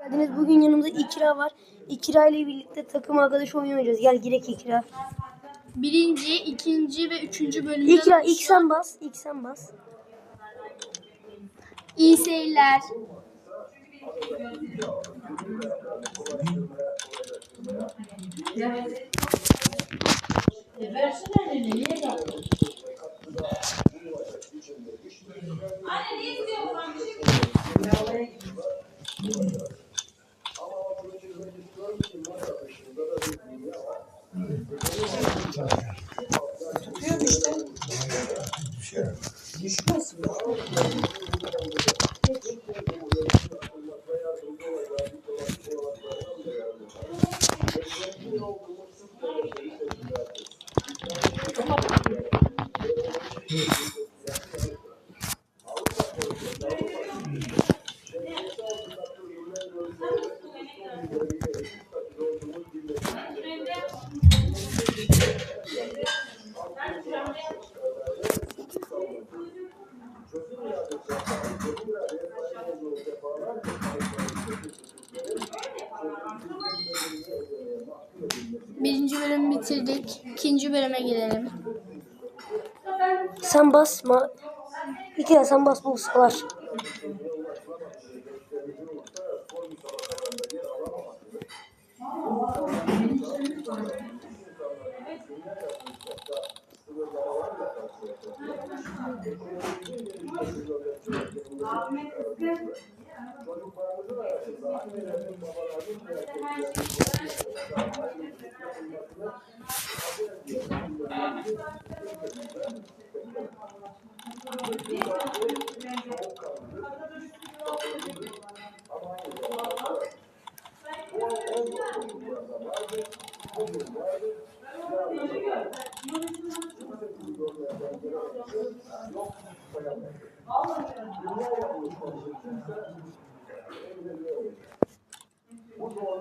geldiniz. Bugün yanımızda İkra var. İkra ile birlikte takım arkadaş oyun oynayacağız. Gel girek İkra. Birinci, ikinci ve üçüncü bölümden İkra ilk sen bas. İlk sen bas. İyi seyirler. Birinci bitirdik. İkinci bölüme girelim. Sen basma. İkra sen bas bu salar.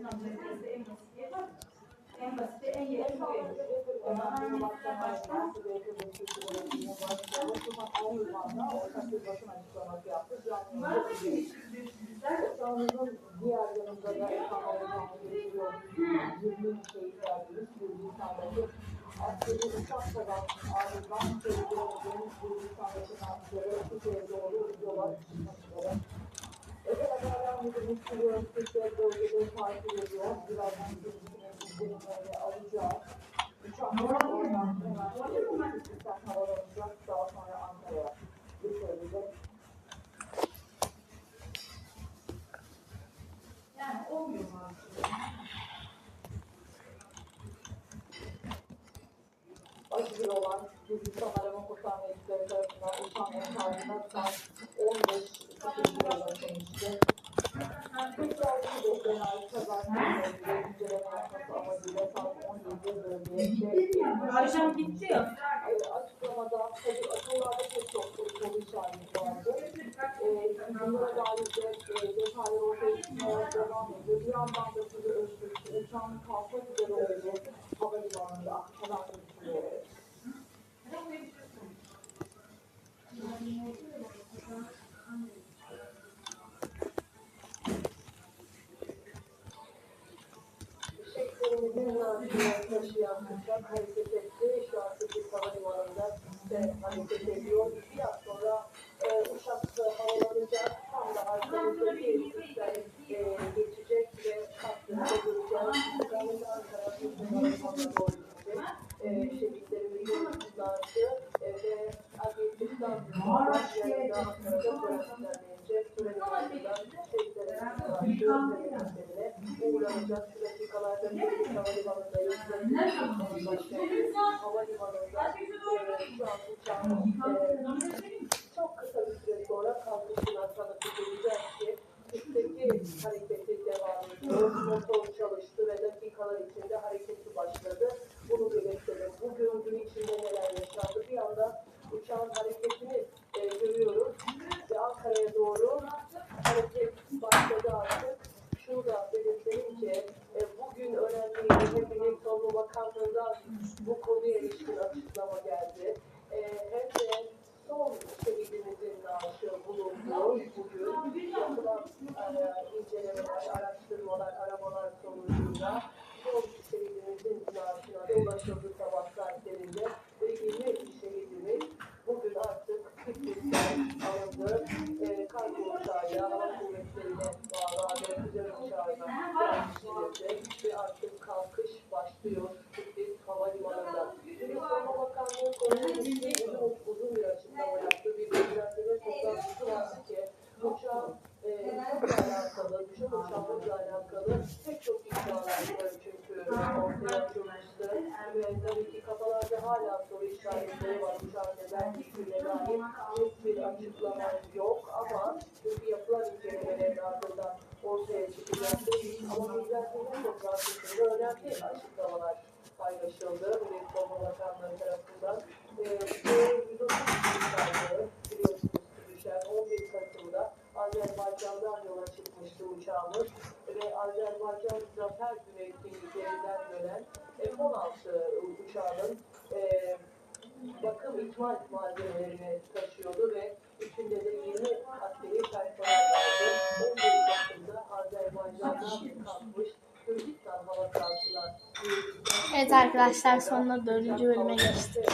insanların askeri Türkiye'ye doğru yola çıkmışları. Özel haberler müdürü sürüyor, Türkiye bölgede takip ediyor. Birazdan kendisine bilgilerini alacağız. Uçaklar oradan hemen Türkistan havalanacak, daha sonra Ankara'ya götürülecek. Acılı olan Gürcistan Arama Kurtarma Ekipleri tarafından uçan enkazına saat ya. açıklamada tabii akıllarda pek çok soru işareti vardı. Ee, bunlara dair de e, detaylar ortaya çıkmaya devam ediyor. Bir yandan da sizi özgürlük uçağın kalkmak üzere olduğu havalimanında akşamlar gözüküyor. Şehitlerimizin nazarına taşıyan uçak hareket etti. Şu an Türk Havalimanı'nda de hareket ediyor. Biraz sonra e, uçak havalanacak. Tam da arkamızda bir uçak e, geçecek ve doğru gidecek. Ee, e, ve Ankara'da düzenlenecek. Törenin ardından şehitlerimizin naaşı memleketlerine uğranacak. Şu dakikalarda Türkiye Havalimanı'ndayız. Başkentimiz Havalimanı'nda e, şu an uçağın e, çok kısa bir süre sonra kalkışına tanık edileceğiz ki üstteki hareketi devam ediyor. Motor çalıştı ve dakikalar içinde hareketi başladı. Bunu belirtelim. Bu görüntünün içinde neler yaşandı? Bir anda uçağın hareketini e, görüyoruz ve Ankara'ya doğru hareket başladı artık. Şunu da belirtelim ki e, bugün öğrendiğimiz Milli Savunma Bakanlığı'ndan bu konuya ilişkin açıklama geldi. E, hem de son şehidimizin naaşı bulundu bugün. Yapılan e, incelemeler, araştırmalar, aramalar sonucunda son şehidimizin naaşına da ulaşıldı sabah saatlerinde ve 20 şehidimiz bugün artık Kıbrıs'tan alındı. E, kargo uçağıyla hava kuvvetlerine bağlandı. Güzel uçağına yerleştirildi ve artık kalkış başlıyor Kıbrıs Havalimanı'nda. Milli Savunma Bakanlığı konuyla ilgili uzun, uzun bir açıklama yaptı. Bir bilgilendirme toplantısı vardı ki uçağın e, uçakla alakalı, düşen uçağımızla alakalı pek çok iddialar var çünkü ortaya atılmıştı. Ve tabii ki kafalarda hala soru işaretleri var uçağın neden düştüğüne dair net bir açıklama yok ama çünkü yapılan incelemelerin ardından ortaya çıkacaktı. Ama bilgilendirme toplantısında önemli açıklamalar paylaşıldı. Milli Savunma Bakanlığı tarafından. Ee, bu 130 uçağı biliyorsunuz düşen 11 Kasım'da Azerbaycan'dan yola çıkmıştı uçağımız ve Azerbaycan Zafer Günü etkinliklerinden dönen F-16 uçağının e, bakım ikmal malzemelerini taşıyordu ve içinde de 20 askeri personel vardı. 11 Kasım'da Azerbaycan'dan kalkmış Kürdistan hava sahasına Evet arkadaşlar sonunda dördüncü bölüme geçtik.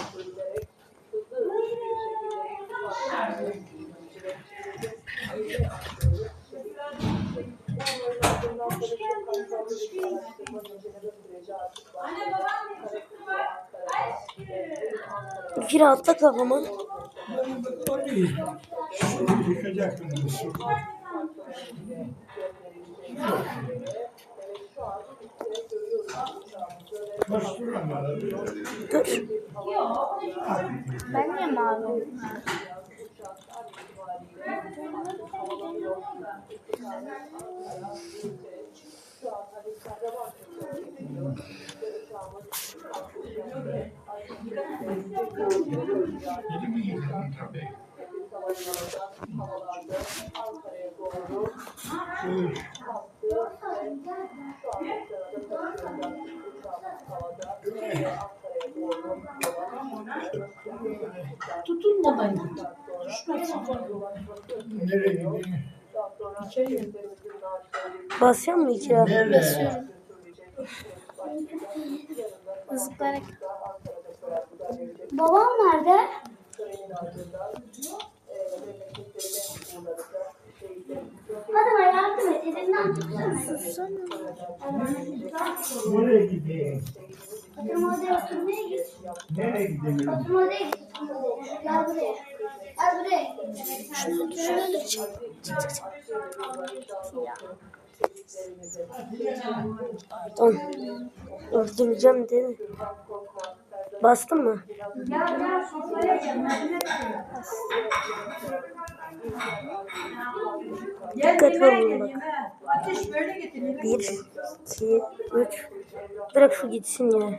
İkra atla kafama. Yıkacaktım bu su. Kaç duran var abi? Dur. Ben niye mavi? Tabii? Ankara'ya doğru Buyur. Tutulmadan git. Düşmezsin. Nereye gideyim? Basıyor mu ikra? Basıyorum. Zıplayarak. Babam nerede? Hadi bana yardım et. Elimden tutsana. Nereye gideyim? Oturma odaya oturmaya git. Nereye gidelim? Oturma odaya git. Gel buraya. Gel buraya. Şunu şunu Tamam. Öldüreceğim dedi. Bastın mı? Dikkatli olun bak. Ateş böyle getirin. Bir, iki, üç. Bırak şu gitsin ya.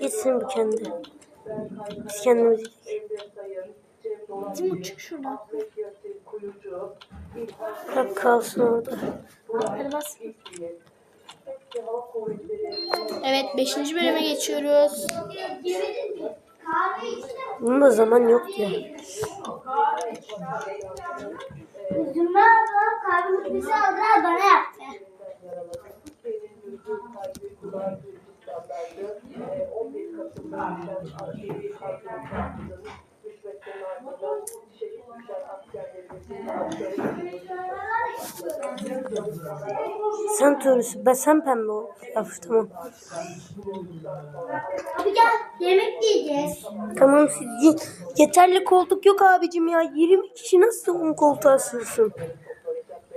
Gitsin bu kendi. Biz kendimiz gidelim. Timur çık şuradan. Bırak kalsın orada. Hadi bas. Evet 5. bölüme geçiyoruz. Bunun da zaman yok ya. Zümra abla kahvemizi bize aldılar bana yaptı. Rüşvetten ardından şehit düşen askerlerimizin Sen turuncusun. Ben sen pembe ol. Tamam. Abi gel yemek yiyeceğiz. Tamam siz ye- yeterli koltuk yok abicim ya. 20 kişi nasıl on koltuğa sığsın?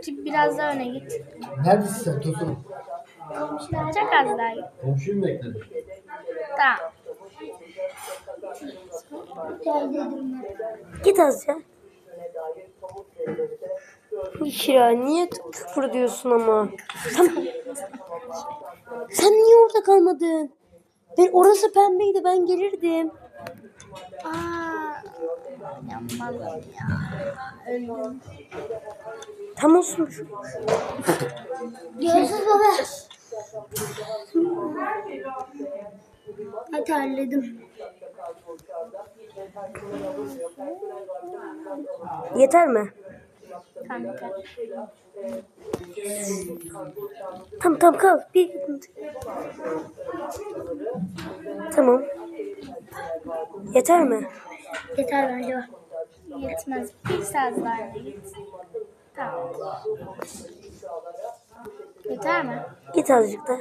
Biraz daha öne git. Neredesin sen Tosun? Çok az daha. Komşuyu mu bekledin? Tamam. Gel dedim ben. Git az ya. Kira niye küfür diyorsun ama? Tamam. Sen niye orada kalmadın? Ben orası pembeydi ben gelirdim. Aa, yanmadım ya. Öldüm. Tam olsun. Görüşürüz baba. Hadi terledim. Yeter mi? Tamam. yeter. Tamam tamam kal. Bir Tamam. Yeter mi? Yeter bence. Yetmez. Bir saat daha. Tamam. Yeter mi? Git azıcık da.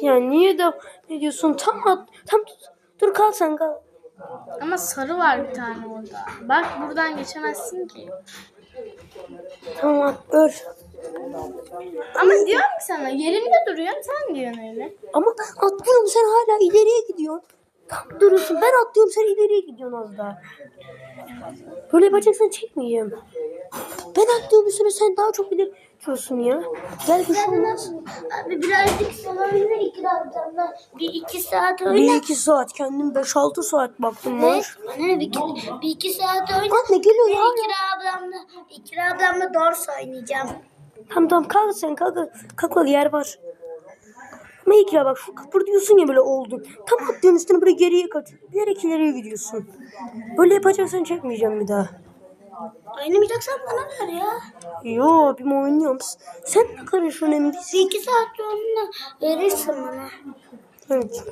Ya niye de ne diyorsun? Tam at, tam tut. Dur kal sen kal. Ama sarı var bir tane orada. Bak buradan geçemezsin ki. Tamam at dur. Ama diyorum ki sana yerimde duruyorum sen diyorsun öyle. Ama ben atlıyorum sen hala ileriye gidiyorsun. Tam duruyorsun ben atlıyorum sen ileriye gidiyorsun az daha. Böyle yapacaksan çekmeyeceğim. Ben atlıyorum üstüne sen daha çok ileri gidiyorsun ya. Gel bir şey olmaz. Abi birazcık salonda iki dakikada bir iki saat Bir oyna. iki saat kendim 5-6 saat baktım Ne? var. Ne bir iki, bir iki saat oyna. Anne geliyor ya. İkra ablamla, İkra ablamla dors oynayacağım. Tamam tamam kalk sen kalk. Kalk kalk yer var. Ama ya bak şu kıpırdıyorsun ya böyle oldun. Tam atlıyorsun üstüne böyle geriye kaçıyor. Bilerek ileriye gidiyorsun. Böyle yapacaksan çekmeyeceğim bir daha. Oynamayacaksan bana ver ya. Yo bir oynuyorum. Sen ne karış önemli değil. Bir iki saat sonra verirsin bana. Evet.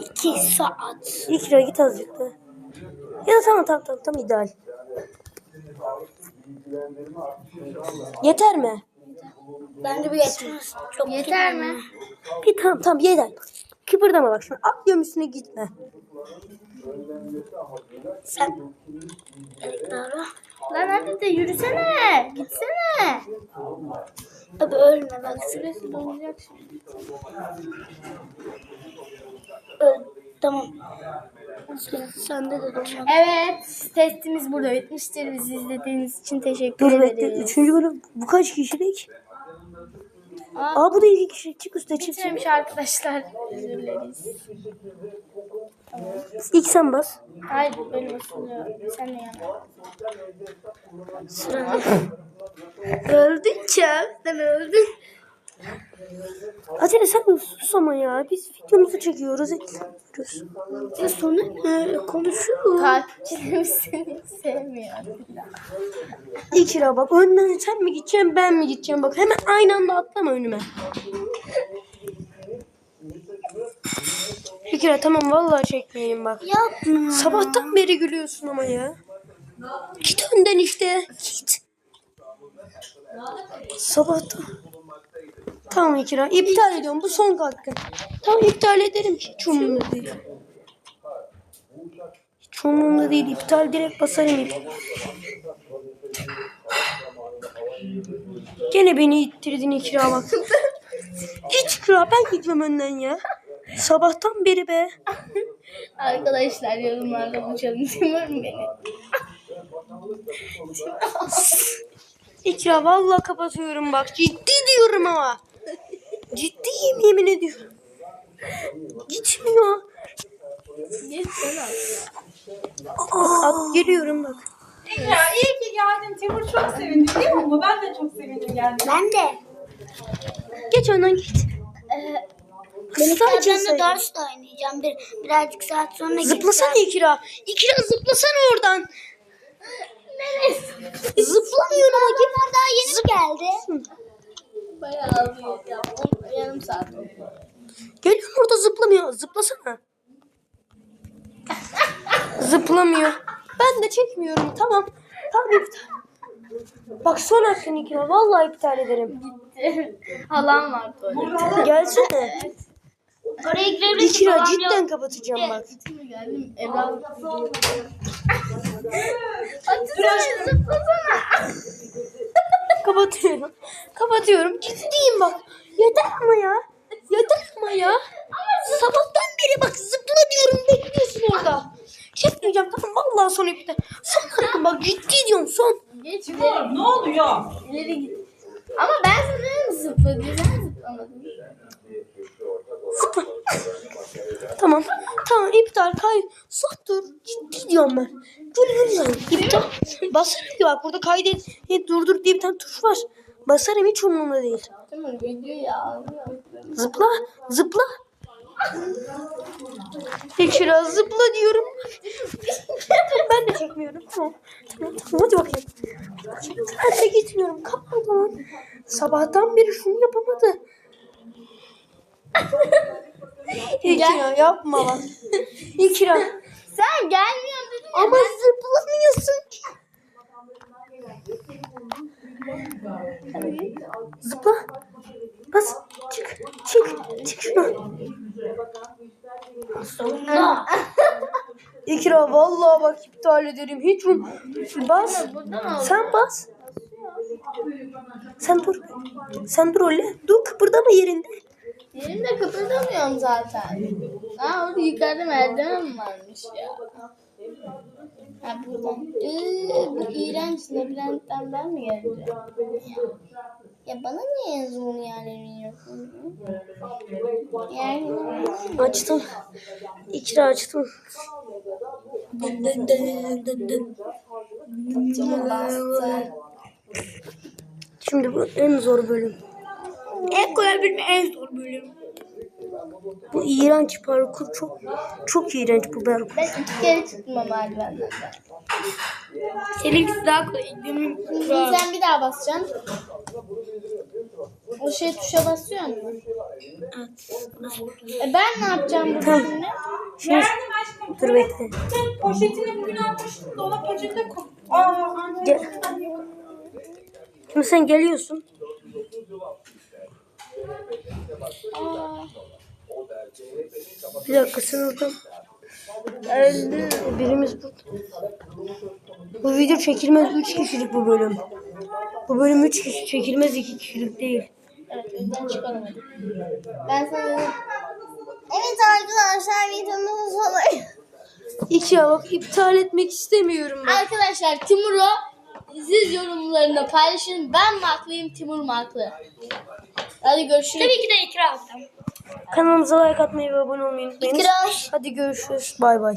İki saat. Ki ya, git azıcık da. Ya tamam tamam tamam tam ideal. Yeter mi? Bence bu yetmez. Çok Yeter mi? Bir tamam tamam yeter. Kıpırdama bak şimdi atlıyorum üstüne gitme. Sen. Evet doğru. Lan hadi de yürüsene. Gitsene. Abi ölme bak. Süresi dolacak şimdi. Öl. Tamam. Sende de durma. Evet. Testimiz burada bitmiştir. Bizi izlediğiniz için teşekkür Dur bekle. ederiz. Üçüncü bölüm. Bu kaç kişilik? Aa, Aa bu da iki kişi. Çık üstte çık. bitirmiş arkadaşlar. Özür dileriz. İlk sen bas. Hayır böyle basılıyor. Sen de yana. Öldün Çağ. Sen öldün. Acele sen sus ama ya. Biz videomuzu çekiyoruz. Ediyoruz. Ya sonra ne? Konuşuyoruz. Takipçilerimiz seni sevmiyor. İlk lira bak. Önden sen mi gideceksin ben mi gideceğim? Bak hemen aynı anda atlama önüme. İlk lira tamam vallahi çekmeyelim bak. Yapma. Sabahtan beri gülüyorsun ama ya. Git önden işte. Git. Sabahtan. Tamam İkra. iptal ediyorum. Bu son hakkı. Tamam iptal ederim. Hiç umurumda değil. Hiç umurumda değil. İptal direkt basarım. iptal. Gene beni ittirdin İkra bak. Git İkra ben gitmem önden ya. Sabahtan beri be. Arkadaşlar yorumlarda buluşalım. Timur mu beni? İkra vallahi kapatıyorum bak. Ciddi diyorum ama. Ciddiyim yemin ediyorum. Gitmiyor. Geç sen al. At geliyorum bak. Ya iyi ki geldin. Timur çok sevindi değil mi? Ama ben de çok sevindim geldim. Ben de. Geç önden git. Ee, Ben İkra sadece ablamla sayayım. dors da oynayacağım. Bir, birazcık saat sonra Zıplasana İkra. İkra zıplasana oradan. Neresi? Zıplamıyor ama git. Daha yeni mi geldi? Bayağı ağlıyor Yarım saat oldu. Geliyorum orada zıplamıyor. Zıplasana. Zıplamıyor. Ben de çekmiyorum. Tamam. Tamam iptal. Bak son hakkın ikna. Vallahi iptal ederim. Halam var tuvalette. Gelsene. Oraya girebilirsin. İkra babam cidden yok. kapatacağım bak. Geldim Ebra. Açsana zıplasana. Kapatıyorum. Kapatıyorum. Ciddiyim bak. Yeter ama ya. Yeter ama ya. Sabahtan beri bak zıpla diyorum bekliyorsun orada. Çekmeyeceğim tamam vallahi son iptal. Son hakkım bak ciddi diyorum son. Geç Ne oluyor? ileri git. Ama ben sana zıpla diye sen zıplamadın. Zıpla. Tamam. Tamam iptal. Son dur. Ciddi diyorum ben. Dur. İptal. Basarım ki bak burada kaydet. e, Durdur diye bir tane tuş var. Basarım hiç umurumda değil. Tamam video ya. Zıpla. Zıpla. İkra zıpla diyorum. ben de çekmiyorum. Tamam. Tamam, hadi bakayım. Ben de gitmiyorum. Kapat o zaman. Sabahtan beri şunu yapamadı. İkra yapma bak. İkra. Sen gelmiyorsun dedim ya. Ama zıplamıyorsun. Zıpla. Bas. Çık. Çık. Çık şuna. İkra vallahi bak iptal ederim. Hiç um... Bas. Sen bas. Sen dur. Sen dur öyle. Dur kıpırdama yerinde. Yerimde kıpırdamıyorum zaten. Aa orada yukarıda merdiven varmış ya? Ha buradan. Iıı, bu iğrenç labirentten ben mi geleceğim? Ya bana niye yazımın yerlerini yapıyorsun? Yani Açtım. İkra açtım. Dın dın dın dın dın. Şimdi bu en zor bölüm. En kolay bölüm en zor bölüm. Bu iğrenç parkur çok çok iğrenç bu parkur. ben iki kere çıktım o merdivenden. Seninkisi daha kolay. Demin Şimdi sen bir daha basacaksın. O şey tuşa basıyor mu? E ben ne yapacağım burada şimdi? Şimdi Geldim aşkım. dur bekle. Sen poşetini bugün almıştım. Dolap poşetine koy. Aa, anne. Gel. Şimdi sen geliyorsun. Aa, Bir dakika oradan. Öldü. Birimiz burada. Bu video çekilmez 3 kişilik bu bölüm. Bu bölüm 3 kişi çekilmez 2 kişilik değil. evet yüzden çıkaramadım. Ben sana dedim. Evet arkadaşlar videomuzun sonu. İki bak iptal etmek istemiyorum ben. Arkadaşlar Timur'u siz yorumlarında paylaşın. Ben mi haklıyım Timur mu haklı? Hadi görüşürüz. Tabii ki de ikra aldım. Kanalımıza like atmayı ve abone olmayı unutmayın. İkra. Hadi görüşürüz. Bay bay.